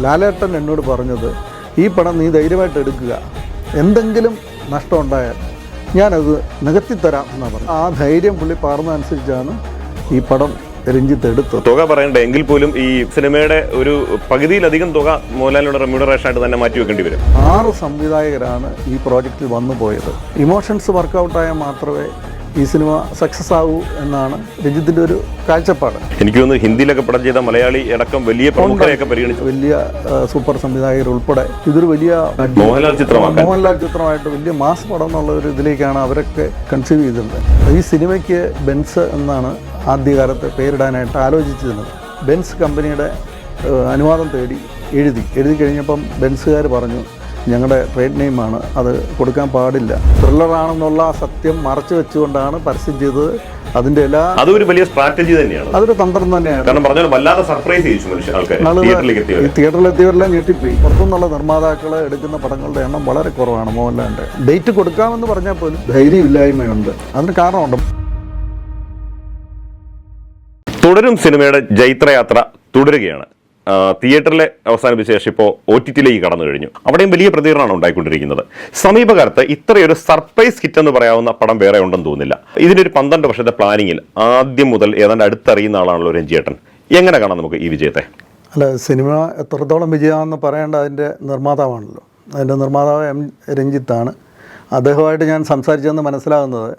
ലാലേട്ടൻ എന്നോട് പറഞ്ഞത് ഈ പണം നീ ധൈര്യമായിട്ട് എടുക്കുക. എന്തെങ്കിലും നഷ്ടം ഉണ്ടായാൽ ഞാനത് നികത്തിത്തരാം എന്നാണ് പറഞ്ഞത്. ആ ധൈര്യം പുള്ളി പാർന്നതനുസരിച്ചാണ് ഈ പടം രഞ്ജിത്ത് തുക പറയണ്ട എങ്കിൽ പോലും ഈ സിനിമയുടെ ഒരു പകുതിയിലധികം തുക മോഹൻലാലിനോട് റെമ്യൂണറേഷൻ ആയിട്ട് തന്നെ മാറ്റി വെക്കേണ്ടി വരും. ആറ് സംവിധായകരാണ് ഈ പ്രോജക്റ്റിൽ വന്നു പോയത് ഇമോഷൻസ് വർക്കൗട്ടായാൽ മാത്രമേ ഈ സിനിമ സക്സസ് ആവൂ എന്നാണ് രഞ്ജിത്തിന്റെ ഒരു കാഴ്ചപ്പാട്. എനിക്ക് തോന്നുന്നു ഹിന്ദിയിലൊക്കെ പടം ചെയ്ത മലയാളി അടക്കം വലിയ പ്രമുഖരെയൊക്കെ പരിഗണിച്ചു. വലിയ സൂപ്പർ സംവിധായകർ ഉൾപ്പെടെ. ഇതൊരു വലിയ മോഹൻലാൽ ചിത്രമാണ് മോഹൻലാൽ ചിത്രമായിട്ട് വലിയ മാസ് പടം എന്നുള്ള ഒരു ഇതിലേക്കാണ് അവരൊക്കെ കൺസീവ് ചെയ്തിരുന്നത്. ഈ സിനിമയ്ക്ക് ബെൻസ് എന്നാണ് ആദ്യകാലത്ത് പേരിടാനായിട്ട് ആലോചിച്ചിരുന്നത്. ബെൻസ് കമ്പനിയുടെ അനുവാദം തേടി എഴുതി. എഴുതി കഴിഞ്ഞപ്പം ബെൻസുകാർ പറഞ്ഞു ഞങ്ങളുടെ ട്രേഡ് നെയിമാണ്. അത് കൊടുക്കാൻ പാടില്ല. ത്രില്ലറാണെന്നുള്ള സത്യം മറച്ചു വെച്ചുകൊണ്ടാണ് പരസ്യം ചെയ്തത്. അതിന്റെ എല്ലാ അതൊരു വലിയ സ്ട്രാറ്റജി തന്നെയാണ്. അതൊരു തന്ത്രം തന്നെയാണ്. കാരണം പറഞ്ഞാൽ വല്ലാതെ സർപ്രൈസ് ചെയ്യിച്ചു ആൾക്കാർ തിയേറ്ററിലെത്തിയവരെല്ലാം ഞെട്ടിപ്പോയി. പുറത്തുനിന്നുള്ള നിർമ്മാതാക്കൾ എടുക്കുന്ന പടങ്ങളുടെ എണ്ണം വളരെ കുറവാണ് മോഹൻലാലിന്റെ ഡേറ്റ് കൊടുക്കാമെന്ന് പറഞ്ഞാൽ പോലും ധൈര്യമില്ലായ്മയുണ്ട്. അതിന് കാരണമുണ്ട്. തുടരും സിനിമയുടെ ജൈത്രയാത്ര തുടരുകയാണ്. തിയേറ്ററിലെ അവസാനിപ്പിച്ച ശേഷം ഇപ്പോൾ ഒ ടി ടിയിലേക്ക് കടന്നു കഴിഞ്ഞു. അവിടെയും വലിയ പ്രതികരണമാണ് ഉണ്ടായിക്കൊണ്ടിരിക്കുന്നത്. സമീപകാലത്ത് ഇത്രയൊരു സർപ്രൈസ് ഹിറ്റ് എന്ന് പറയാവുന്ന പടം വേറെ ഉണ്ടെന്ന് തോന്നുന്നില്ല. ഇതിന്റെ ഒരു പന്ത്രണ്ട് വർഷത്തെ പ്ലാനിങ്ങിൽ ആദ്യം മുതൽ ഏതാണ്ട് അടുത്തറിയുന്ന ആളാണല്ലോ രഞ്ജിയേട്ടൻ. എങ്ങനെ കാണാം നമുക്ക് ഈ വിജയത്തെ? അല്ല സിനിമ എത്രത്തോളം വിജയമാണെന്ന് പറയേണ്ട അതിന്റെ നിർമ്മാതാവാണല്ലോ. അതിന്റെ നിർമ്മാതാവ് എം രഞ്ജിത്താണ്. അദ്ദേഹമായിട്ട് ഞാൻ സംസാരിച്ചതെന്ന് മനസ്സിലാകുന്നത്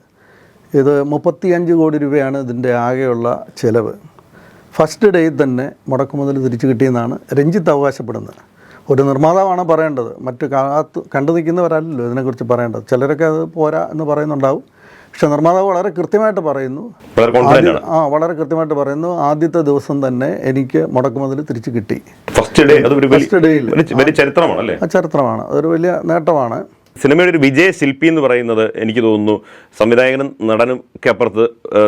ഇത് മുപ്പത്തിയഞ്ച് കോടി രൂപയാണ് ഇതിന്റെ ആകെയുള്ള ചിലവ്. ഫസ്റ്റ് ഡേയിൽ തന്നെ മുടക്കുമുതൽ തിരിച്ചു കിട്ടിയെന്നാണ് രഞ്ജിത്ത് അവകാശപ്പെടുന്നത്. ഒരു നിർമ്മാതാവാണ് പറയേണ്ടത്. മറ്റു കാത്ത് കണ്ടു നിൽക്കുന്നവരല്ലല്ലോ ഇതിനെക്കുറിച്ച് പറയേണ്ടത്. ചിലരൊക്കെ അത് പോരാ എന്ന് പറയുന്നുണ്ടാവും. പക്ഷെ നിർമ്മാതാവ് വളരെ കൃത്യമായിട്ട് പറയുന്നു. ആ വളരെ കൃത്യമായിട്ട് പറയുന്നു. ആദ്യത്തെ ദിവസം തന്നെ എനിക്ക് മുടക്കുമുതൽ തിരിച്ചു കിട്ടി. ഫസ്റ്റ് ഡേ ചരിത്രമാണ്. അതൊരു വലിയ നേട്ടമാണ്. സിനിമയുടെ ഒരു വിജയ ശില്പി എന്ന് പറയുന്നത് എനിക്ക് തോന്നുന്നു സംവിധായകനും നടനും ഒക്കെ അപ്പുറത്ത്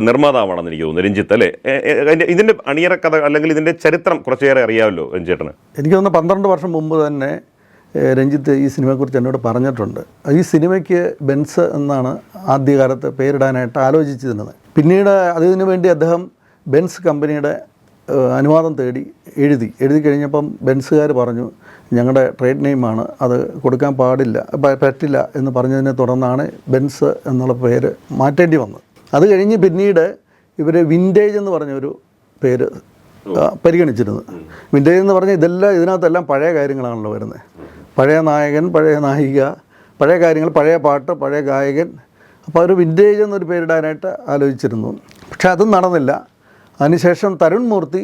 നിർമ്മാതാവാണെന്ന് എനിക്ക് തോന്നുന്നു. രഞ്ജിത്ത് അല്ലേ? ഇതിന്റെ അണിയറ കഥ അല്ലെങ്കിൽ ഇതിന്റെ ചരിത്രം കുറച്ചേറെ അറിയാമല്ലോ രഞ്ജേട്ടന് എനിക്ക് തോന്നുന്നു പന്ത്രണ്ട് വർഷം മുമ്പ് തന്നെ രഞ്ജിത്ത് ഈ സിനിമയെക്കുറിച്ച് എന്നോട് പറഞ്ഞിട്ടുണ്ട്. ഈ സിനിമയ്ക്ക് ബെൻസ് എന്നാണ് ആദ്യകാലത്ത് പേരിടാനായിട്ട് ആലോചിച്ചിരുന്നത്. പിന്നീട് അതിനു വേണ്ടി അദ്ദേഹം ബെൻസ് കമ്പനിയുടെ അനുവാദം തേടി എഴുതി. എഴുതി കഴിഞ്ഞപ്പം ബെൻസുകാർ പറഞ്ഞു ഞങ്ങളുടെ ട്രേഡ് നെയിമാണ് അത് കൊടുക്കാൻ പാടില്ല പറ്റില്ല എന്ന് പറഞ്ഞതിനെ തുടർന്നാണ് ബെൻസ് എന്നുള്ള പേര് മാറ്റേണ്ടി വന്നത്. അത് കഴിഞ്ഞ് പിന്നീട് ഇവർ വിന്റേജ് എന്ന് പറഞ്ഞൊരു പേര് പരിഗണിച്ചിരുന്നത് വിന്റേജ് എന്ന് പറഞ്ഞാൽ ഇതെല്ലാം ഇതിനകത്തെല്ലാം പഴയ കാര്യങ്ങളാണല്ലോ വരുന്നത് പഴയ നായകൻ പഴയ നായിക പഴയ കാര്യങ്ങൾ പഴയ പാട്ട് പഴയ ഗായകൻ. അപ്പോൾ അവർ വിന്റേജ് എന്നൊരു പേരിടാനായിട്ട് ആലോചിച്ചിരുന്നു. പക്ഷേ അതും നടന്നില്ല. അതിനുശേഷം തരുൺ മൂർത്തി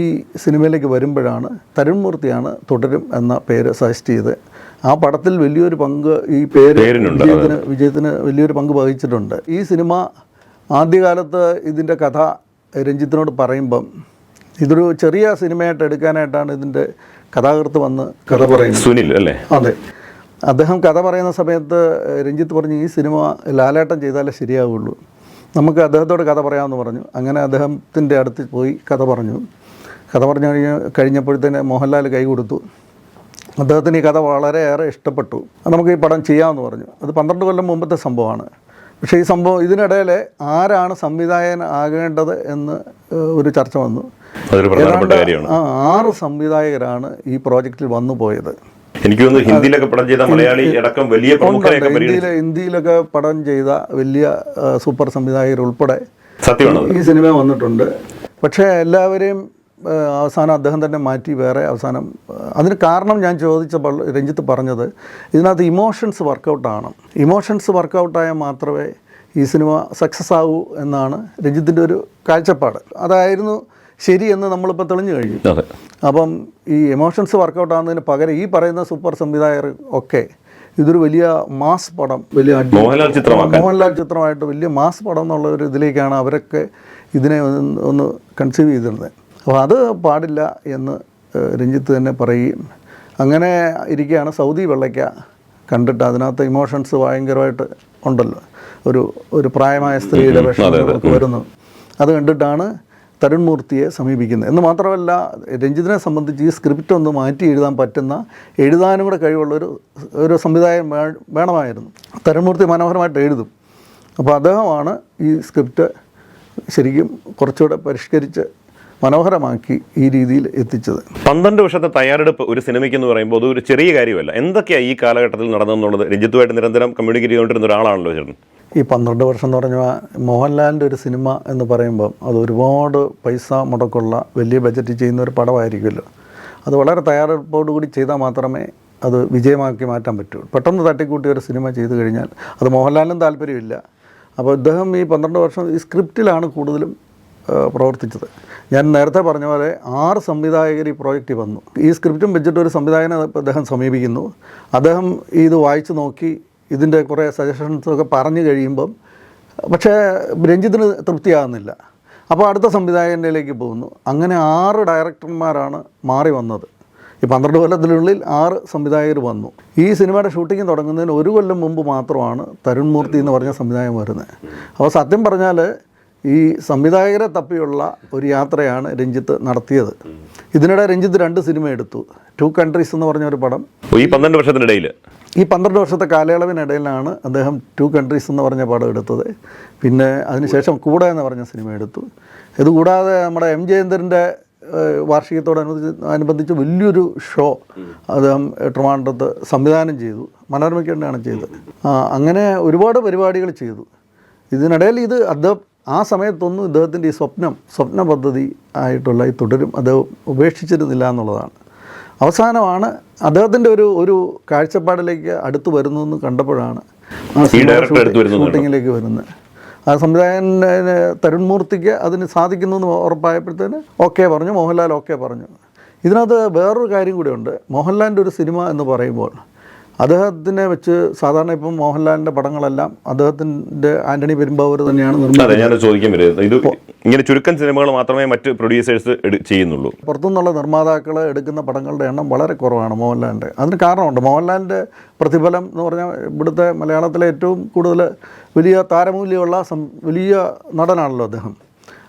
ഈ സിനിമയിലേക്ക് വരുമ്പോഴാണ് തരുൺ മൂർത്തിയാണ് തുടരും എന്ന പേര് സജസ്റ്റ് ചെയ്ത്. ആ പടത്തിൽ വലിയൊരു പങ്ക് ഈ പേര് വിജയത്തിന് വിജയത്തിന് വലിയൊരു പങ്ക് വഹിച്ചിട്ടുണ്ട്. ഈ സിനിമ ആദ്യകാലത്ത് ഇതിന്റെ കഥ രഞ്ജിത്തിനോട് പറയുമ്പം ഇതൊരു ചെറിയ സിനിമയായിട്ട് എടുക്കാനായിട്ടാണ് ഇതിന്റെ കഥാകൃത്ത് വന്ന് കഥ പറയുന്നത്. സുനിൽ അല്ലേ? അതെ. അദ്ദേഹം കഥ പറയുന്ന സമയത്ത് രഞ്ജിത്ത് പറഞ്ഞു ഈ സിനിമ ലാലേട്ടം ചെയ്താലേ ശരിയാവുള്ളൂ. നമുക്ക് അദ്ദേഹത്തോട് കഥ പറയാമെന്ന് പറഞ്ഞു. അങ്ങനെ അദ്ദേഹത്തിന്റെ അടുത്ത് പോയി കഥ പറഞ്ഞു. കഥ പറഞ്ഞു കഴിഞ്ഞ് കഴിഞ്ഞപ്പോഴത്തേന് മോഹൻലാൽ കൈ കൊടുത്തു. അദ്ദേഹത്തിന് ഈ കഥ വളരെയേറെ ഇഷ്ടപ്പെട്ടു. നമുക്ക് ഈ പടം ചെയ്യാമെന്ന് പറഞ്ഞു. അത് പന്ത്രണ്ട് കൊല്ലം മുമ്പത്തെ സംഭവമാണ്. പക്ഷേ ഈ സംഭവം ഇതിനിടയിൽ ആരാണ് സംവിധായകൻ ആകേണ്ടത് എന്ന് ഒരു ചർച്ച വന്നു. ആറ് സംവിധായകരാണ് ഈ പ്രോജക്റ്റിൽ വന്നു പോയത്. എനിക്ക് തോന്നുന്നു ഹിന്ദിയിലൊക്കെ പടം ചെയ്ത മലയാളി അടക്കം വലിയ പ്രമുഖരെയൊക്കെ ഇന്ത്യയിലെ ഇന്ത്യയിലൊക്കെ പടം ചെയ്ത വലിയ സൂപ്പർ സംവിധായകർ ഉൾപ്പെടെ സത്യമാണ് ഈ സിനിമ വന്നിട്ടുണ്ട്. പക്ഷേ എല്ലാവരെയും അവസാനം അദ്ദേഹം തന്നെ മാറ്റി വേറെ അവസാനം അതിന് കാരണം ഞാൻ ചോദിച്ചപ്പോൾ രഞ്ജിത്ത് പറഞ്ഞത് ഇതിനകത്ത് ഇമോഷൻസ് വർക്കൗട്ടാണ്. ഇമോഷൻസ് വർക്കൗട്ടായാൽ മാത്രമേ ഈ സിനിമ സക്സസ് ആവൂ എന്നാണ് രഞ്ജിത്തിന്റെ ഒരു കാഴ്ചപ്പാട്. അതായിരുന്നു ശരി എന്ന് നമ്മളിപ്പോൾ തെളിഞ്ഞു കഴിഞ്ഞു. അപ്പം ഈ എമോഷൻസ് വർക്കൗട്ട് ആകുന്നതിന് പകരം ഈ പറയുന്ന സൂപ്പർ സംവിധായകർ ഒക്കെ ഇതൊരു വലിയ മാസ് പടം. വലിയ മോഹൻലാൽ ചിത്രമാക്കാൻ. മോഹൻലാൽ ചിത്രമായിട്ട് വലിയ മാസ് പടം എന്നുള്ള ഒരു ഇതിലേക്കാണ് അവരൊക്കെ ഇതിനെ ഒന്ന് ഒന്ന് കൺസീവ് ചെയ്തിരുന്നത്. അപ്പോൾ അത് പാടില്ല എന്ന് രഞ്ജിത്ത് തന്നെ പറയുകയും അങ്ങനെ ഇരിക്കുകയാണ് സൗദി വെള്ളയ്ക്ക കണ്ടിട്ട് അതിനകത്ത് ഇമോഷൻസ് ഭയങ്കരമായിട്ട് ഉണ്ടല്ലോ. ഒരു ഒരു പ്രായമായ സ്ത്രീയുടെ വിഷമങ്ങളൊക്കെ വരുന്നു അത് കണ്ടിട്ടാണ് തരുൺ മൂർത്തിയെ സമീപിക്കുന്നത് എന്ന് മാത്രമല്ല രഞ്ജിത്തിനെ സംബന്ധിച്ച് ഈ സ്ക്രിപ്റ്റ് ഒന്ന് മാറ്റി എഴുതാൻ പറ്റുന്ന എഴുതാനും കൂടെ കഴിവുള്ളൊരു ഒരു സംവിധായകൻ വേണമായിരുന്നു. തരുൺമൂർത്തി മനോഹരമായിട്ട് എഴുതും. അപ്പോൾ അദ്ദേഹമാണ് ഈ സ്ക്രിപ്റ്റ് ശരിക്കും കുറച്ചുകൂടെ പരിഷ്കരിച്ച് മനോഹരമാക്കി ഈ രീതിയിൽ എത്തിച്ചത്. പന്ത്രണ്ട് വർഷത്തെ തയ്യാറെടുപ്പ് ഒരു സിനിമയ്ക്ക് എന്ന് പറയുമ്പോൾ അത് ഒരു ചെറിയ കാര്യമല്ല. എന്തൊക്കെയാണ് ഈ കാലഘട്ടത്തിൽ നടന്നതെന്നുള്ളത് രഞ്ജിത്തുമായിട്ട് നിരന്തരം കമ്മ്യൂണിക്കേറ്റ് ചെയ്തുകൊണ്ടിരുന്ന ഒരാളാണല്ലോ ചേട്ടൻ. ഈ പന്ത്രണ്ട് വർഷം എന്ന് പറഞ്ഞാൽ മോഹൻലാലിന്റെ ഒരു സിനിമ എന്ന് പറയുമ്പം അത് ഒരുപാട് പൈസ മുടക്കുള്ള വലിയ ബജറ്റ് ചെയ്യുന്ന ഒരു പടമായിരിക്കുമല്ലോ. അത് വളരെ തയ്യാറെടുപ്പോടു കൂടി ചെയ്താൽ മാത്രമേ അത് വിജയമാക്കി മാറ്റാൻ പറ്റൂ. പെട്ടെന്ന് തട്ടിക്കൂട്ടി ഒരു സിനിമ ചെയ്തു കഴിഞ്ഞാൽ അത് മോഹൻലാലിനും താല്പര്യമില്ല. അപ്പോൾ ഇദ്ദേഹം ഈ പന്ത്രണ്ട് വർഷം ഈ സ്ക്രിപ്റ്റിലാണ് കൂടുതലും പ്രവർത്തിച്ചത്. ഞാൻ നേരത്തെ പറഞ്ഞ പോലെ ആറ് സംവിധായകർ ഈ പ്രോജക്റ്റ് വന്നു. ഈ സ്ക്രിപ്റ്റും വെച്ചിട്ട് ഒരു സംവിധായകനെ അദ്ദേഹം സമീപിക്കുന്നു. അദ്ദേഹം ഇത് വായിച്ചു നോക്കി ഇതിന്റെ കുറേ സജഷൻസൊക്കെ പറഞ്ഞു കഴിയുമ്പം പക്ഷേ രഞ്ജിത്തിന് തൃപ്തിയാകുന്നില്ല. അപ്പോൾ അടുത്ത സംവിധായകന്റെയിലേക്ക് പോകുന്നു. അങ്ങനെ ആറ് ഡയറക്ടർമാരാണ് മാറി വന്നത്. ഈ പന്ത്രണ്ട് കൊല്ലത്തിനുള്ളിൽ ആറ് സംവിധായകർ വന്നു. ഈ സിനിമയുടെ ഷൂട്ടിംഗ് തുടങ്ങുന്നതിന് ഒരു കൊല്ലം മുമ്പ് മാത്രമാണ് തരുൺ മൂർത്തി എന്ന് പറഞ്ഞ സംവിധായകൻ വരുന്നത്. അപ്പോൾ സത്യം പറഞ്ഞാൽ ഈ സംവിധായകരെ തപ്പിയുള്ള ഒരു യാത്രയാണ് രഞ്ജിത്ത് നടത്തിയത്. ഇതിനിടെ രഞ്ജിത്ത് രണ്ട് സിനിമ എടുത്തു. ടു കൺട്രീസ് എന്ന് പറഞ്ഞ ഒരു പടം. ഈ പന്ത്രണ്ട് വർഷത്തിനിടയിൽ ഈ പന്ത്രണ്ട് വർഷത്തെ കാലയളവിനിടയിലാണ് അദ്ദേഹം ടു കൺട്രീസ് എന്ന് പറഞ്ഞ പടം എടുത്തത്. പിന്നെ അതിനുശേഷം കൂടെ എന്ന് പറഞ്ഞ സിനിമ എടുത്തു. ഇതുകൂടാതെ നമ്മുടെ എം ജയേന്ദ്രന്റെ വാർഷികത്തോടനുബന്ധിച്ച് അനുബന്ധിച്ച് വലിയൊരു ഷോ അദ്ദേഹം ട്രിവാൻഡ്രത്ത് സംവിധാനം ചെയ്തു. മനോരമയ്ക്ക് ചെയ്തത്. അങ്ങനെ ഒരുപാട് പരിപാടികൾ ചെയ്തു. ഇതിനിടയിൽ ഇത് അദ്ദേഹം ആ സമയത്തൊന്നും ഇദ്ദേഹത്തിന്റെ ഈ സ്വപ്നം സ്വപ്ന പദ്ധതി ആയിട്ടുള്ള ഈ തുടരും അദ്ദേഹം ഉപേക്ഷിച്ചിരുന്നില്ല എന്നുള്ളതാണ്. അവസാനമാണ് അദ്ദേഹത്തിന്റെ ഒരു ഒരു കാഴ്ചപ്പാടിലേക്ക് അടുത്ത് വരുന്നു എന്ന് കണ്ടപ്പോഴാണ് ഷൂട്ടിങ്ങിലേക്ക് വരുന്നത്. ആ സംവിധായകൻ തരുൺ മൂർത്തിക്ക് അതിന് സാധിക്കുന്നു എന്ന് ഉറപ്പായപ്പോഴത്തേന് ഓക്കെ പറഞ്ഞു മോഹൻലാൽ ഓക്കെ പറഞ്ഞു. ഇതിനകത്ത് വേറൊരു കാര്യം കൂടിയുണ്ട്. മോഹൻലാലിന്റെ ഒരു സിനിമ എന്ന് പറയുമ്പോൾ അദ്ദേഹത്തിനെ വെച്ച് സാധാരണ ഇപ്പം മോഹൻലാലിന്റെ പടങ്ങളെല്ലാം അദ്ദേഹത്തിന്റെ ആന്റണി പെരുമ്പാവൂർ തന്നെയാണ് ചോദിക്കാൻ ഇത് ഇങ്ങനെ ചുരുക്കം സിനിമകൾ മാത്രമേ മറ്റ് പ്രൊഡ്യൂസേഴ്സ് ചെയ്യുന്നുള്ളൂ. പുറത്തുനിന്നുള്ള നിർമ്മാതാക്കൾ എടുക്കുന്ന പടങ്ങളുടെ എണ്ണം വളരെ കുറവാണ് മോഹൻലാലിന്റെ. അതിന് കാരണമുണ്ട്. മോഹൻലാലിന്റെ പ്രതിഫലം എന്ന് പറഞ്ഞാൽ ഇവിടുത്തെ മലയാളത്തിലെ ഏറ്റവും കൂടുതൽ വലിയ താരമൂല്യമുള്ള സം വലിയ നടനാണല്ലോ അദ്ദേഹം.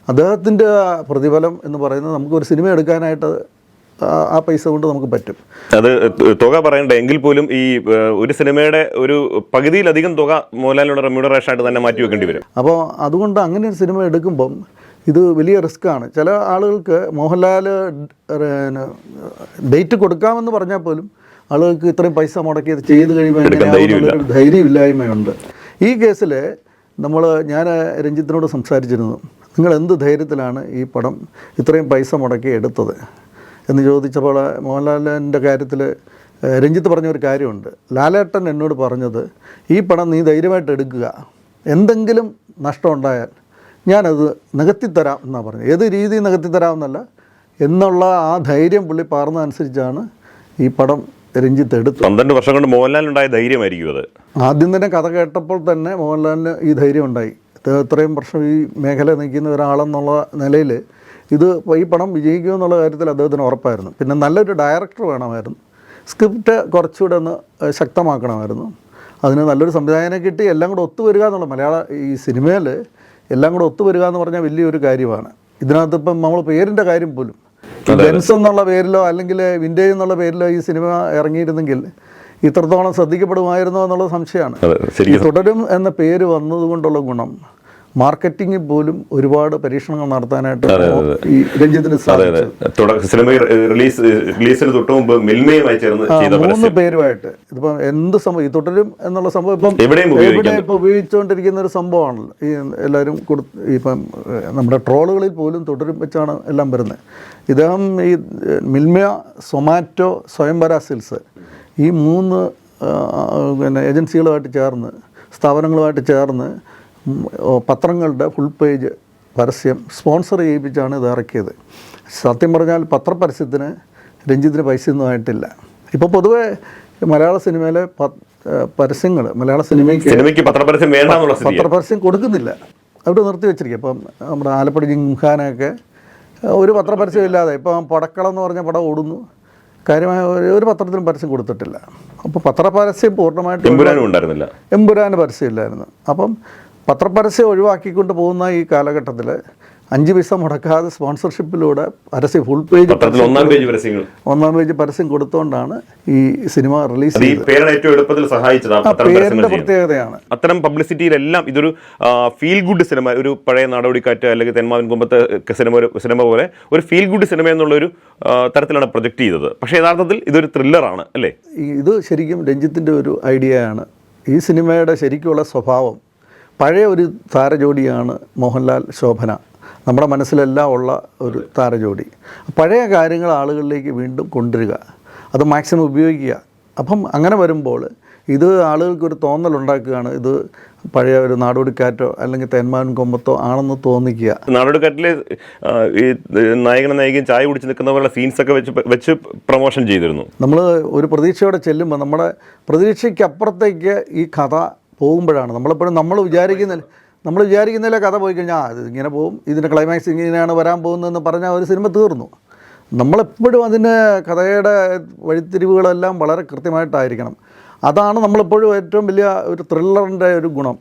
അദ്ദേഹത്തിന്റെ പ്രതിഫലം എന്ന് പറയുന്നത് നമുക്കൊരു സിനിമ എടുക്കാനായിട്ട് ആ- ആ പൈസ കൊണ്ട് നമുക്ക് പറ്റും. അത് തുക പറയണ്ട. എങ്കിൽ പോലും ഈ ഒരു സിനിമയുടെ ഒരു പകുതിയിലധികം തുക മോഹൻലാലിനോട് റെമ്യൂണറേഷൻ ആയിട്ട് തന്നെ മാറ്റി വെക്കേണ്ടി വരും. അപ്പോൾ അതുകൊണ്ട് അങ്ങനെ ഒരു സിനിമ എടുക്കുമ്പം ഇത് വലിയ റിസ്ക്കാണ്. ചില ആളുകൾക്ക് മോഹൻലാൽ ഡേറ്റ് കൊടുക്കാമെന്ന് പറഞ്ഞാൽ പോലും ആളുകൾക്ക് ഇത്രയും പൈസ മുടക്കി ഇത് ചെയ്ത് കഴിയുമ്പോൾ ധൈര്യമില്ലായ്മയുണ്ട്. ഈ കേസിൽ നമ്മൾ ഞാൻ രഞ്ജിത്തിനോട് സംസാരിച്ചിരുന്നു. നിങ്ങൾ എന്ത് ധൈര്യത്തിലാണ് ഈ പടം ഇത്രയും പൈസ മുടക്കി എടുത്തത്? എന്ന് ചോദിച്ചപ്പോൾ മോഹൻലാലിന്റെ കാര്യത്തിൽ രഞ്ജിത്ത് പറഞ്ഞൊരു കാര്യമുണ്ട്. ലാലേട്ടൻ എന്നോട് പറഞ്ഞത് ഈ പടം നീ ധൈര്യമായിട്ട് എടുക്കുക. എന്തെങ്കിലും നഷ്ടമുണ്ടായാൽ ഞാനത് നികത്തിത്തരാം എന്നാണ് പറഞ്ഞത്. ഏത് രീതി നികത്തിത്തരാമെന്നല്ല എന്നുള്ള ആ ധൈര്യം പുള്ളി പാർന്നതനുസരിച്ചാണ് ഈ പടം രഞ്ജിത്ത് എടുത്തു പന്ത്രണ്ട് വർഷം കൊണ്ട് മോഹൻലാലിനുണ്ടായ ധൈര്യമായിരിക്കും അത്. ആദ്യം തന്നെ കഥ കേട്ടപ്പോൾ തന്നെ മോഹൻലാലിന് ഈ ധൈര്യം ഉണ്ടായി ഇത്രയും വർഷം ഈ മേഖല നിൽക്കുന്ന ഒരാളെന്നുള്ള നിലയിൽ ഇത് ഈ പടം വിജയിക്കുമെന്നുള്ള കാര്യത്തിൽ അദ്ദേഹത്തിന് ഉറപ്പായിരുന്നു. പിന്നെ നല്ലൊരു ഡയറക്ടർ വേണമായിരുന്നു. സ്ക്രിപ്റ്റ് കുറച്ചുകൂടെ ഒന്ന് ശക്തമാക്കണമായിരുന്നു. അതിന് നല്ലൊരു സംവിധായകനെ കിട്ടി എല്ലാം കൂടെ ഒത്തുവരിക എന്നുള്ള മലയാള ഈ സിനിമയിൽ എല്ലാം കൂടെ ഒത്തുവരിക എന്ന് പറഞ്ഞാൽ വലിയൊരു കാര്യമാണ്. ഇതിനകത്ത് ഇപ്പം നമ്മൾ പേരിന്റെ കാര്യം പോലും ഈ ബെൻസ് എന്നുള്ള പേരിലോ അല്ലെങ്കിൽ വിന്റേജ് എന്നുള്ള പേരിലോ ഈ സിനിമ ഇറങ്ങിയിരുന്നെങ്കിൽ ഇത്രത്തോളം ശ്രദ്ധിക്കപ്പെടുമായിരുന്നോ എന്നുള്ള സംശയമാണ്. തുടരും എന്ന പേര് വന്നതുകൊണ്ടുള്ള ഗുണം മാർക്കറ്റിങ്ങിൽ പോലും ഒരുപാട് പരീക്ഷണങ്ങൾ നടത്താനായിട്ട് ഈ രഞ്ജിത്തിന് സിനിമ റിലീസ് റിലീസിന് തൊട്ട് മുമ്പ് മിൽമയുമായി ചേർന്ന് മൂന്ന് പേരുമായിട്ട്. ഇതിപ്പം എന്ത് സംഭവം? ഈ തുടരും എന്നുള്ള സംഭവം ഇപ്പം എവിടെയും എവിടെ ഇപ്പം ഉപയോഗിച്ചുകൊണ്ടിരിക്കുന്ന ഒരു സംഭവമാണല്ലോ. ഈ എല്ലാവരും കൊടു ഇപ്പം നമ്മുടെ ട്രോളുകളിൽ പോലും തുടരും വെച്ചാണ് എല്ലാം വരുന്നത്. ഇദ്ദേഹം ഈ മിൽമ സൊമാറ്റോ സ്വയംവര സിൽസ് ഈ മൂന്ന് പിന്നെ ഏജൻസികളുമായിട്ട് ചേർന്ന് സ്ഥാപനങ്ങളുമായിട്ട് ചേർന്ന് പത്രങ്ങളുടെ ഫുൾ പേജ് പരസ്യം സ്പോൺസർ ചെയ്യിപ്പിച്ചാണ് ഇത് ഇറക്കിയത്. സത്യം പറഞ്ഞാൽ പത്രപരസ്യത്തിന് രഞ്ജിത്തിന് പൈസയൊന്നും ആയിട്ടില്ല. ഇപ്പോൾ പൊതുവേ മലയാള സിനിമയിലെ പരസ്യങ്ങൾ മലയാള സിനിമയ്ക്ക് സിനിമയ്ക്ക് പത്രപരസ്യം വേണ്ട പത്രപരസ്യം കൊടുക്കുന്നില്ല. അവിടെ നിർത്തി വെച്ചിരിക്കുക ഇപ്പം നമ്മുടെ ആലപ്പുഴ ജിംഖാനൊക്കെ ഒരു പത്രപരസ്യം ഇല്ലാതെ ഇപ്പം പടക്കളം എന്ന് പറഞ്ഞ പടം ഓടുന്നു. കാര്യമായ ഒരു- പത്രത്തിനും പത്രത്തിലും പരസ്യം കൊടുത്തിട്ടില്ല. അപ്പോൾ പത്രപരസ്യം പൂർണമായിട്ട് എമ്പുരാനും ഉണ്ടായിരുന്നില്ല. എമ്പുരാന് പരസ്യമില്ലായിരുന്നു അപ്പം പത്രപരസ്യം ഒഴിവാക്കിക്കൊണ്ട് പോകുന്ന ഈ കാലഘട്ടത്തിൽ അഞ്ച് പൈസ മുടക്കാതെ സ്പോൺസർഷിപ്പിലൂടെ പരസ്യം ഫുൾ പേജ് പത്രത്തിൽ ഒന്നാം പേജ് പരസ്യങ്ങൾ. ഒന്നാം പേജ് പരസ്യം കൊടുത്തുകൊണ്ടാണ് ഈ സിനിമ റിലീസ് പരസ്യങ്ങൾ പ്രത്യേകതയാണ്. അത്തരം പബ്ലിസിറ്റിയിലെല്ലാം ഇതൊരു ഫീൽ ഗുഡ് സിനിമ ഒരു പഴയ നാടോടിക്കാറ്റ് അല്ലെങ്കിൽ തെന്മാവിൻ കുമ്പത്തെ സിനിമ ഒരു സിനിമ പോലെ ഒരു ഫീൽ ഗുഡ് സിനിമ എന്നുള്ള ഒരു തരത്തിലാണ് പ്രൊജക്ട് ചെയ്തത്. പക്ഷേ യഥാർത്ഥത്തിൽ ഇതൊരു ത്രില്ലറാണ് അല്ലേ? ഇത് ശരിക്കും രഞ്ജിത്തിന്റെ ഒരു ഐഡിയയാണ് ഈ സിനിമയുടെ ശരിക്കുള്ള സ്വഭാവം പഴയ ഒരു താരജോഡിയാണ് മോഹൻലാൽ ശോഭന. നമ്മുടെ മനസ്സിലെല്ലാം ഉള്ള ഒരു താരജോഡി. പഴയ കാര്യങ്ങൾ ആളുകളിലേക്ക് വീണ്ടും കൊണ്ടുവരിക. അത് മാക്സിമം ഉപയോഗിക്കുക. അപ്പം അങ്ങനെ വരുമ്പോൾ ഇത് ആളുകൾക്കൊരു തോന്നലുണ്ടാക്കുകയാണ് ഇത് പഴയ ഒരു നാടോടിക്കാറ്റോ അല്ലെങ്കിൽ തേന്മാൻ കൊമ്പത്തോ ആണെന്ന് തോന്നിക്കുക. നാടോടിക്കാറ്റിലെ ആ, ഈ നായകനും നായികയും ചായ കുടിച്ച് നിൽക്കുന്ന പോലുള്ള സീൻസൊക്കെ വെച്ച് വെച്ച് പ്രൊമോഷൻ ചെയ്തിരുന്നു. നമ്മൾ ഒരു പ്രതീക്ഷയോടെ ചെല്ലുമ്പോൾ നമ്മുടെ പ്രതീക്ഷയ്ക്കപ്പുറത്തേക്ക് ഈ കഥ പോകുമ്പോഴാണ്. നമ്മളെപ്പോഴും നമ്മൾ വിചാരിക്കുന്ന നമ്മൾ വിചാരിക്കുന്നതിലെ കഥ പോയി കഴിഞ്ഞാൽ ഇത് ഇങ്ങനെ പോകും. ഇതിന്റെ ക്ലൈമാക്സ് ഇങ്ങനെയാണ് വരാൻ പോകുന്നതെന്ന് പറഞ്ഞാൽ ഒരു സിനിമ തീർന്നു. നമ്മളെപ്പോഴും അതിന് കഥയുടെ വഴിത്തിരിവുകളെല്ലാം വളരെ കൃത്യമായിട്ടായിരിക്കണം. അതാണ് നമ്മളെപ്പോഴും ഏറ്റവും വലിയ ഒരു ത്രില്ലറിന്റെ ഒരു ഗുണം.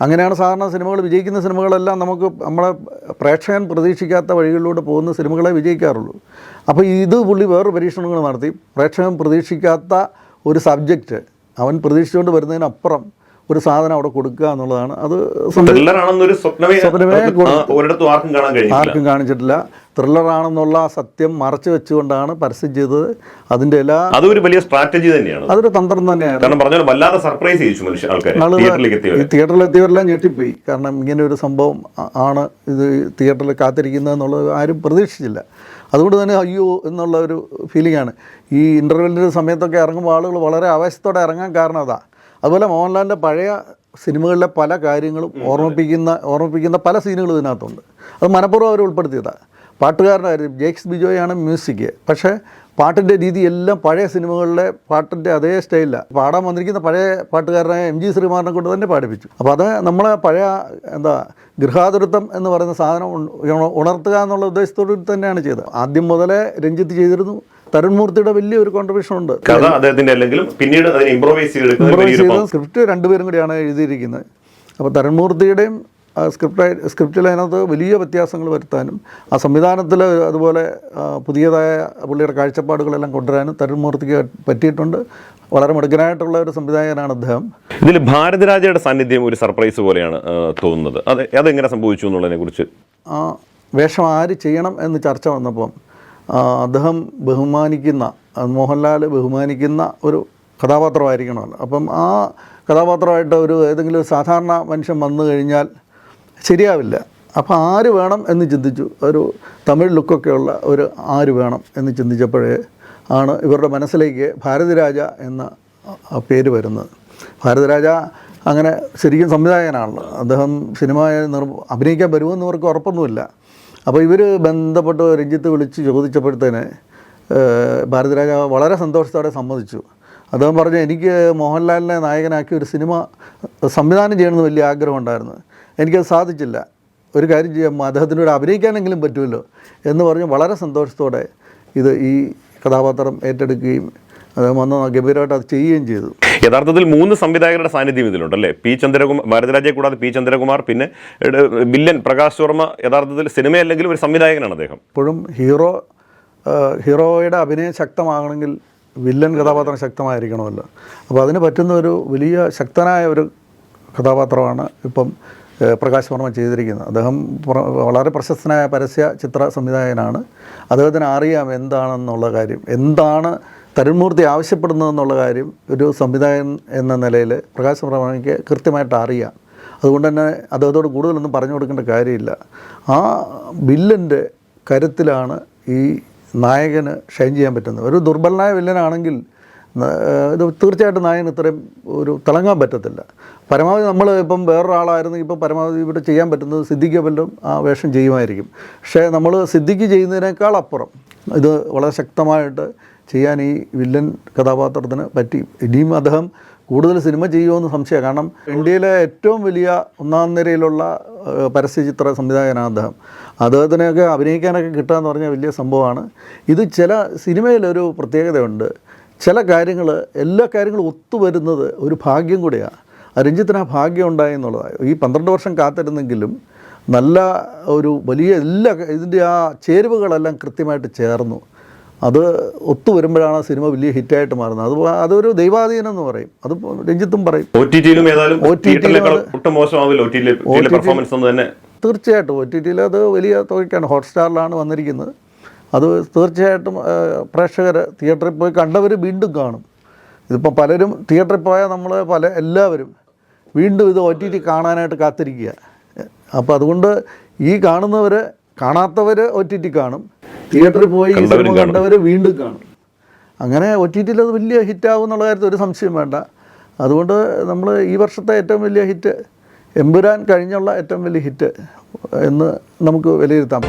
അങ്ങനെയാണ് സാധാരണ സിനിമകൾ വിജയിക്കുന്ന സിനിമകളെല്ലാം നമുക്ക് നമ്മളെ പ്രേക്ഷകൻ പ്രതീക്ഷിക്കാത്ത വഴികളിലൂടെ പോകുന്ന സിനിമകളെ വിജയിക്കാറുള്ളൂ. അപ്പോൾ ഇത് പുള്ളി വേറൊരു പരീക്ഷണങ്ങൾ നടത്തി. പ്രേക്ഷകൻ പ്രതീക്ഷിക്കാത്ത ഒരു സബ്ജക്റ്റ് അവൻ പ്രതീക്ഷിച്ചുകൊണ്ട് വരുന്നതിനപ്പുറം ഒരു സാധനം അവിടെ കൊടുക്കുക എന്നുള്ളതാണ്. അത് സ്വപ്നമേ ആർക്കും കാണിച്ചിട്ടില്ല. ത്രില്ലറാണെന്നുള്ള സത്യം മറച്ചു വെച്ചുകൊണ്ടാണ് പരസ്യം ചെയ്തത്. അതിന്റെ എല്ലാ അതൊരു വലിയ സ്ട്രാറ്റജി തന്നെയാണ്. അതൊരു തന്ത്രം തന്നെയാണ് വല്ലാതെ സർപ്രൈസ് ഈ എത്തിയവരെല്ലാം ഞെട്ടിപ്പോയി. കാരണം ഇങ്ങനെ ഒരു സംഭവം ആണ് ഇത് തിയേറ്ററിൽ കാത്തിരിക്കുന്നത് എന്നുള്ളത് ആരും പ്രതീക്ഷിച്ചില്ല. അതുകൊണ്ട് തന്നെ അയ്യോ എന്നുള്ള ഒരു ഫീലിംഗ് ആണ്. ഈ ഇന്റർവെല്ലിന്റെ സമയത്തൊക്കെ ഇറങ്ങുമ്പോൾ ആളുകൾ വളരെ ആവേശത്തോടെ ഇറങ്ങാൻ കാരണം അതാ. അതുപോലെ മോഹൻലാലിന്റെ പഴയ സിനിമകളിലെ പല കാര്യങ്ങളും ഓർമ്മിപ്പിക്കുന്ന ഓർമ്മിപ്പിക്കുന്ന പല സീനുകളും ഇതിനകത്തുണ്ട്. അത് മനഃപൂർവം അവർ ഉൾപ്പെടുത്തിയതാണ് പാട്ടുകാരുടെ കാര്യം ജേക്സ് ബിജോയാണ് മ്യൂസിക്. പക്ഷേ പാട്ടിന്റെ രീതി എല്ലാം പഴയ സിനിമകളിലെ പാട്ടിന്റെ അതേ സ്റ്റൈലിലാണ് പാടാൻ വന്നിരിക്കുന്ന പഴയ പാട്ടുകാരനായ എം ജി ശ്രീമാറിനെ കൊണ്ട് തന്നെ പാടിപ്പിച്ചു. അപ്പോൾ അത് നമ്മളെ പഴയ എന്താ ഗൃഹാതുരത്വം എന്ന് പറയുന്ന സാധനം ഉണ- ഉണർത്തുക എന്നുള്ള ഉദ്ദേശത്തോടു തന്നെയാണ് ചെയ്തത്. ആദ്യം മുതലേ രഞ്ജിത്ത് ചെയ്തിരുന്നു. തരുൺമൂർത്തിയുടെ വലിയൊരു കോൺട്രിബ്യൂഷൻ ഉണ്ട്. കഥ അദ്ദേഹത്തിന്റെ അല്ലെങ്കിലും പിന്നീട് അതിനെ ഇംപ്രോവൈസ് ചെയ്ത സ്ക്രിപ്റ്റ് രണ്ടുപേരും കൂടിയാണ് എഴുതിയിരിക്കുന്നത്. അപ്പോൾ തരുൺമൂർത്തിയുടെയും സ്ക്രിപ്റ്റ് സ്ക്രിപ്റ്റിൽ അതിനകത്ത് വലിയ വ്യത്യാസങ്ങൾ വരുത്താനും ആ സംവിധാനത്തിൽ അതുപോലെ പുതിയതായ പുള്ളിയുടെ കാഴ്ചപ്പാടുകളെല്ലാം കൊണ്ടുവരാനും തരുൺമൂർത്തിക്ക് പറ്റിയിട്ടുണ്ട്. വളരെ മിടുക്കനായിട്ടുള്ള ഒരു സംവിധായകനാണ് അദ്ദേഹം. ഇതിൽ ഭാരതരാജയുടെ സാന്നിധ്യം ഒരു സർപ്രൈസ് പോലെയാണ് തോന്നുന്നത്. അത് അതെങ്ങനെ സംഭവിച്ചു എന്നുള്ളതിനെ കുറിച്ച് ആ വേഷം ആര് ചെയ്യണം എന്ന് ചർച്ച വന്നപ്പം അദ്ദേഹം ബഹുമാനിക്കുന്ന മോഹൻലാൽ ബഹുമാനിക്കുന്ന ഒരു കഥാപാത്രമായിരിക്കണമല്ലോ. അപ്പം ആ കഥാപാത്രമായിട്ട് ഒരു ഏതെങ്കിലും ഒരു സാധാരണ മനുഷ്യൻ വന്നു കഴിഞ്ഞാൽ ശരിയാവില്ല. അപ്പോൾ ആര് വേണം എന്ന് ചിന്തിച്ചു? ഒരു തമിഴ് ലുക്കൊക്കെയുള്ള ഒരു ആര് വേണം എന്ന് ചിന്തിച്ചപ്പോഴേ ആണ് ഇവരുടെ മനസ്സിലേക്ക് ഭാരതിരാജ എന്ന പേര് വരുന്നത്. ഭാരതരാജ അങ്ങനെ ശരിക്കും സംവിധായകനാണല്ലോ. അദ്ദേഹം സിനിമ നിർ അഭിനയിക്കാൻ വരുമെന്ന് ഇവർക്ക് ഉറപ്പൊന്നുമില്ല. അപ്പോൾ ഇവർ ബന്ധപ്പെട്ട് രഞ്ജിത്ത് വിളിച്ച് ചോദിച്ചപ്പോഴത്തേന് ഭാരതരാജ വളരെ സന്തോഷത്തോടെ സമ്മതിച്ചു. അദ്ദേഹം പറഞ്ഞു എനിക്ക് മോഹൻലാലിനെ നായകനാക്കി ഒരു സിനിമ സംവിധാനം ചെയ്യണമെന്ന് വലിയ ആഗ്രഹമുണ്ടായിരുന്നു എനിക്കത് സാധിച്ചില്ല. ഒരു കാര്യം ചെയ്യാം അദ്ദേഹത്തിനോട് അഭിനയിക്കാനെങ്കിലും പറ്റുമല്ലോ. എന്ന് പറഞ്ഞ് വളരെ സന്തോഷത്തോടെ ഇത് ഈ കഥാപാത്രം ഏറ്റെടുക്കുകയും അദ്ദേഹം വന്ന് ഗംഭീരമായിട്ട് അത് ചെയ്യുകയും ചെയ്തു. യഥാർത്ഥത്തിൽ മൂന്ന് സംവിധായകരുടെ സാന്നിധ്യം ഇതിലുണ്ട് അല്ലേ? പി ചന്ദ്രകുമാർ ഭാരതരാജയെ കൂടാതെ പി ചന്ദ്രകുമാർ പിന്നെ ബില്ലൻ പ്രകാശ് വർമ്മ യഥാർത്ഥത്തിൽ സിനിമയല്ലെങ്കിലും ഒരു സംവിധായകനാണ് അദ്ദേഹം. ഇപ്പോഴും ഹീറോ ഹീറോയുടെ അഭിനയം ശക്തമാകണമെങ്കിൽ വില്ലൻ കഥാപാത്രം ശക്തമായിരിക്കണമല്ലോ. അപ്പോൾ അതിന് പറ്റുന്ന ഒരു വലിയ ശക്തനായ ഒരു കഥാപാത്രമാണ് ഇപ്പം പ്രകാശ് വർമ്മ ചെയ്തിരിക്കുന്നത്. അദ്ദേഹം വളരെ പ്രശസ്തനായ പരസ്യ ചിത്ര സംവിധായകനാണ്. അദ്ദേഹത്തിന് അറിയാം എന്താണെന്നുള്ള കാര്യം. എന്താണ് തരുൺമൂർത്തി ആവശ്യപ്പെടുന്നതെന്നുള്ള കാര്യം ഒരു സംവിധായകൻ എന്ന നിലയിൽ പ്രകാശ് പ്രമാണിക്ക് കൃത്യമായിട്ട് അറിയാം. അതുകൊണ്ട് തന്നെ അദ്ദേഹത്തോട് കൂടുതലൊന്നും പറഞ്ഞു കൊടുക്കേണ്ട കാര്യമില്ല. ആ വില്ലന്റെ കരുത്തിലാണ് ഈ നായകന് ഷൈൻ ചെയ്യാൻ പറ്റുന്നത്. ഒരു ദുർബലനായ വില്ലനാണെങ്കിൽ ഇത് തീർച്ചയായിട്ടും നായകന് ഇത്രയും ഒരു തിളങ്ങാൻ പറ്റത്തില്ല. പരമാവധി നമ്മൾ ഇപ്പം വേറൊരാളായിരുന്നെങ്കിൽ ഇപ്പം പരമാവധി ഇവിടെ ചെയ്യാൻ പറ്റുന്നത് സിദ്ധിക്ക് വല്ലതും ആ വേഷം ചെയ്യുമായിരിക്കും. പക്ഷേ നമ്മൾ സിദ്ധിക്ക് ചെയ്യുന്നതിനേക്കാൾ അപ്പുറം ഇത് വളരെ ശക്തമായിട്ട് ചെയ്യാൻ ഈ വില്ലൻ കഥാപാത്രത്തിന് പറ്റി. ഇനിയും അദ്ദേഹം കൂടുതൽ സിനിമ ചെയ്യുമെന്ന് സംശയമാണ്. കാരണം ഇന്ത്യയിലെ ഏറ്റവും വലിയ ഒന്നാം നിരയിലുള്ള പരസ്യ പരസ്യചിത്ര സംവിധായകനാണ് അദ്ദേഹം. അദ്ദേഹത്തിനെയൊക്കെ അഭിനയിക്കാനൊക്കെ കിട്ടുക എന്ന് പറഞ്ഞാൽ വലിയ സംഭവമാണ്. ഇത് ചില സിനിമയിലൊരു പ്രത്യേകതയുണ്ട്. ചില കാര്യങ്ങൾ എല്ലാ കാര്യങ്ങളും ഒത്തുവരുന്നത് ഒരു ഭാഗ്യം കൂടിയാണ്. രഞ്ജിത്തിന് ആ ഭാഗ്യം ഉണ്ടായി എന്നുള്ളതാണ്. ഈ പന്ത്രണ്ട് വർഷം കാത്തിരുന്നെങ്കിലും നല്ല ഒരു വലിയ എല്ലാ ഇതിന്റെ ആ ചേരുവകളെല്ലാം കൃത്യമായിട്ട് ചേർന്നു. അത് ഒത്തു വരുമ്പോഴാണ് ആ സിനിമ വലിയ ഹിറ്റായിട്ട് മാറുന്നത്. അത് അതൊരു ദൈവാധീനം എന്ന് പറയും. അത് രഞ്ജിത്തും പറയും. ഒ ടി ടിയിലും ഏതായാലും ഒ ടി തീർച്ചയായിട്ടും. ഒ ടി ടിയിൽ അത് വലിയ തുകയ്ക്കാണ്. ഹോട്ട്സ്റ്റാറിലാണ് വന്നിരിക്കുന്നത്. അത് തീർച്ചയായിട്ടും പ്രേക്ഷകർ തിയേറ്ററിൽ പോയി കണ്ടവർ വീണ്ടും കാണും. ഇതിപ്പോൾ പലരും തിയേറ്ററിൽ പോയാൽ നമ്മൾ പല എല്ലാവരും വീണ്ടും ഇത് ഒ ടി ടി കാണാനായിട്ട് കാത്തിരിക്കുക. അപ്പോൾ അതുകൊണ്ട് ഈ കാണുന്നവർ കാണാത്തവർ ഒ ടി ടി കാണും. തിയേറ്ററിൽ പോയി കണ്ടവർ വീണ്ടും കാണും. അങ്ങനെ ഒ ടി ടിയിൽ അത് വലിയ ഹിറ്റാവും എന്നുള്ള കാര്യത്തിൽ ഒരു സംശയം വേണ്ട. അതുകൊണ്ട് നമ്മൾ ഈ വർഷത്തെ ഏറ്റവും വലിയ ഹിറ്റ് എമ്പുരാൻ കഴിഞ്ഞുള്ള ഏറ്റവും വലിയ ഹിറ്റ് എന്ന് നമുക്ക് വിലയിരുത്താം